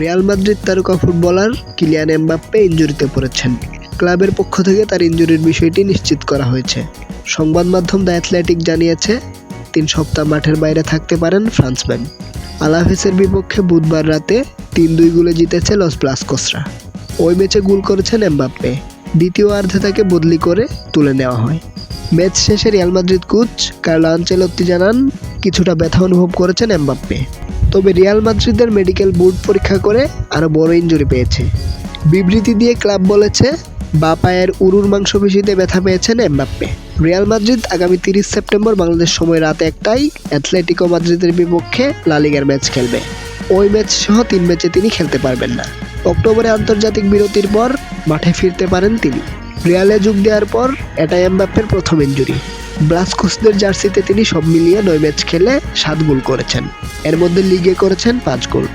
Real Madrid তারকা footballer Kylian Mbappe ইঞ্জুরিতে পড়েছেন। ক্লাবের পক্ষ থেকে তার ইঞ্জুরির বিষয়টি নিশ্চিত করা হয়েছে। সংবাদ মাধ্যম দ্য অ্যাথলেটিক জানিয়েছে, তিন সপ্তাহ মাঠের বাইরে থাকতে পারেন ফ্রান্সম্যান আলাভেসের বিপক্ষে বুধবার রাতে তিন দুই গোলে জিতেছে লস ব্লাসকোসরা ওই ম্যাচে গোল করেছেন এমবাপ্পে। দ্বিতীয় অর্ধে তাকে বদলি করে তুলে নেওয়া হয়। ম্যাচ শেষে Real Madrid coach Carlo Ancelotti জানান, কিছুটা ব্যথা অনুভব করেছেন এমবাপ্পে। তবে রিয়াল মাদ্রিদের মেডিকেল বোর্ড পরীক্ষা করে আরও বড় ইঞ্জুরি পেয়েছে। বিবৃতি দিয়ে ক্লাব বলেছে বা পায়ের উরুর মাংসপেশিতে ব্যথা পেয়েছেন এমবাপ্পে। রিয়াল মাদ্রিদ আগামী তিরিশ সেপ্টেম্বর বাংলাদেশ সময় রাত একটাই অ্যাথলেটিকো মাদ্রিদের বিপক্ষে লালিগার ম্যাচ খেলবে। ওই ম্যাচ সহ তিন ম্যাচে তিনি খেলতে পারবেন না। অক্টোবরে আন্তর্জাতিক বিরতির পর মাঠে ফিরতে পারেন তিনি। রিয়ালে যোগ দেওয়ার পর এটাই এমবাপ্পের প্রথম ইঞ্জুরি ব্লাসকোসদের জার্সিতে তিনি সব মিলিয়ে নয় ম্যাচ খেলে সাত গোল করেছেন। এর মধ্যে লিগে করেছেন পাঁচ গোল।